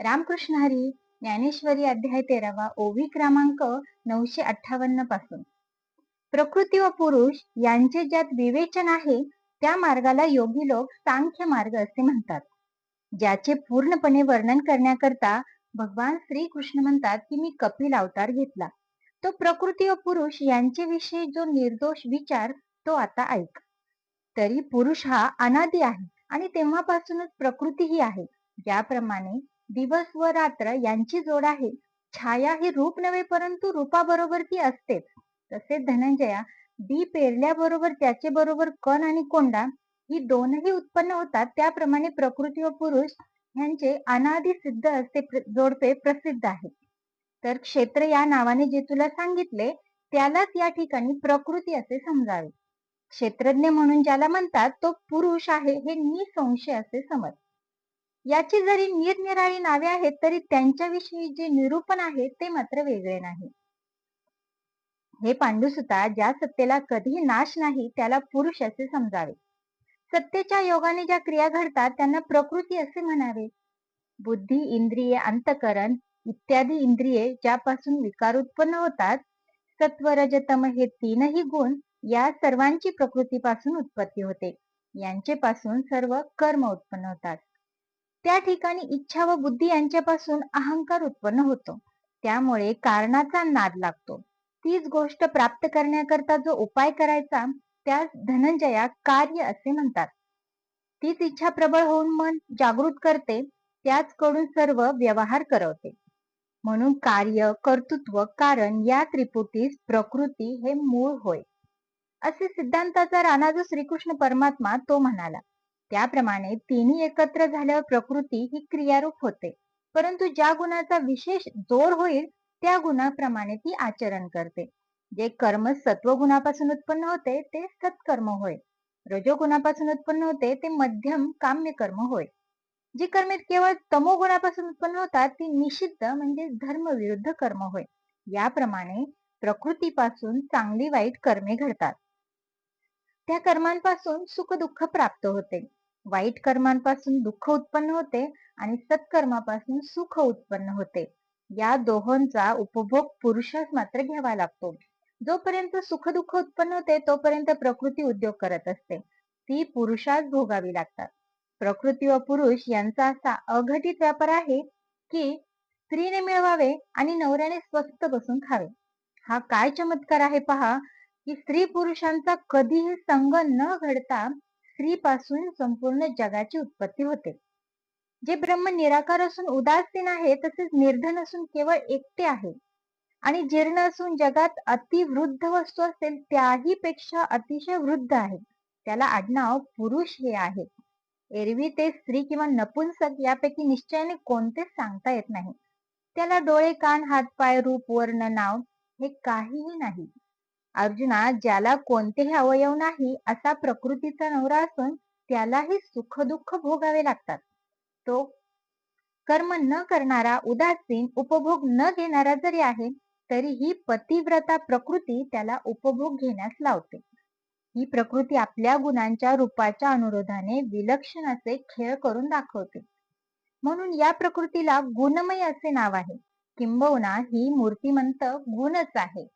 रामकृष्ण हरी ज्ञानेश्वरी अध्याय तेरावा ओवी क्रमांक नऊशे अठ्ठावन्नपासून. प्रकृती व पुरुष यांचे ज्यात विवेचन आहे त्या मार्गाला योगी लोक सांख्य मार्ग असे म्हणतात. ज्याचे पूर्णपणे वर्णन करण्याकरता भगवान श्री कृष्ण म्हणतात की मी कपिल अवतार घेतला. तो प्रकृती व पुरुष यांचे विषयी जो निर्दोष विचार तो आता ऐक. तरी पुरुष हा अनादी आहे आणि तेव्हापासूनच प्रकृती ही आहे. ज्याप्रमाणे दिवस व रात्र यांची जोड आहे. छाया ही रूप नव्हे परंतु रूपाबरोबर ती असतेच तसेच धनंजया बी पेरल्याबरोबर त्याचे बरोबर कण आणि कोंडा ही दोनही उत्पन्न होतात. त्याप्रमाणे प्रकृती व पुरुष यांचे अनादी सिद्ध असे जोडपे प्रसिद्ध आहे तर क्षेत्र या नावाने जे तुला सांगितले त्यालाच या ठिकाणी प्रकृती असे समजावे. क्षेत्रज्ञ म्हणून ज्याला म्हणतात तो पुरुष आहे हे निसंशय असे समज. याची जरी निरनिराळी नावे आहेत तरी त्यांच्याविषयी जे निरूपण आहे ते मात्र वेगळे नाही. हे पांडुसुता ज्या सत्तेला कधी नाश नाही त्याला पुरुष असे समजावे. सत्तेच्या योगाने ज्या क्रिया घडतात त्यांना प्रकृती असे म्हणावे. बुद्धी इंद्रिये अंतकरण इत्यादी इंद्रिये ज्यापासून विकार उत्पन्न होतात सत्व रजतम हे तीनही गुण या सर्वांची प्रकृतीपासून उत्पत्ती होते. यांचे पासून सर्व कर्म उत्पन्न होतात. त्या ठिकाणी इच्छा व बुद्धी यांच्यापासून अहंकार उत्पन्न होतो. त्यामुळे कारणाचा नाद लागतो. तीच गोष्ट प्राप्त करण्याकरता जो उपाय करायचा त्यास धनंजया कार्य असे म्हणतात. तीच इच्छा प्रबळ होऊन मन जागृत करते त्याच कडून सर्व व्यवहार करवते. म्हणून कार्य कर्तृत्व कारण या त्रिपुटीस प्रकृती हे मूळ होय. असे सिद्धांताचा राणा जो श्रीकृष्ण परमात्मा तो म्हणाला त्याप्रमाणे तिन्ही एकत्र झाल्यावर प्रकृती ही क्रियारूप होते. परंतु ज्या गुणाचा विशेष जोर होईल त्या गुणाप्रमाणे ती आचरण करते. जे कर्म सत्व गुणापासून उत्पन्न होते ते सत्कर्म होय. रजोगुणापासून उत्पन्न होते ते मध्यम काम्य कर्म होय. जी कर्मे केवळ तमोगुणापासून उत्पन्न होतात ती निषिद्ध म्हणजे धर्मविरुद्ध कर्म होय. याप्रमाणे प्रकृतीपासून चांगली वाईट कर्मे घडतात. त्या कर्मांपासून सुख दुःख प्राप्त होते. वाईट कर्मांपासून दुःख उत्पन्न होते आणि सत्कर्मापासून सुख उत्पन्न होते. या दोहोंचा उपभोग पुरुषास मात्र घ्यावा लागतो. जोपर्यंत सुख दुःख उत्पन्न होते तोपर्यंत प्रकृती उद्योग करत असते. ती पुरुषास भोगावी लागतात. प्रकृती व पुरुष यांचा असा अघटित व्यापार आहे की स्त्रीने मिळवावे आणि नवऱ्याने स्वस्त बसून खावे. हा काय चमत्कार आहे पहा. की स्त्री पुरुषांचा कधीही संग न घडता स्त्रीपासून संपूर्ण जगाची उत्पत्ती होते. जे ब्रह्म निराकार असून उदासीन आहे तसेच निर्धन असून केवळ एकटे आहे. आणि जीर्ण असून जगात अतिवृद्ध वस्तू असेल त्याही पेक्षा अतिशय वृद्ध आहे. त्याला आडनाव पुरुष हे आहे. एरवी ते स्त्री किंवा नपुंसक यापैकी निश्चयाने कोणतेच सांगता येत नाही. त्याला डोळे कान हात पाय रूप वर्ण नाव हे काहीही नाही. अर्जुना ज्याला कोणतेही अवयव नाही असा प्रकृतीचा नवरा असून त्यालाही सुख दुःख भोगावे लागतात. तो कर्म न करणारा उदासीन उपभोग न घेणारा जरी आहे तरी ही पतिव्रता प्रकृती त्याला उपभोग घेण्यास लावते. ही प्रकृती आपल्या गुणांच्या रूपाच्या अनुरोधाने विलक्षण असे खेळ करून दाखवते. म्हणून या प्रकृतीला गुणमय असे नाव आहे. किंबहुना ही मूर्तिमंत गुणच आहे.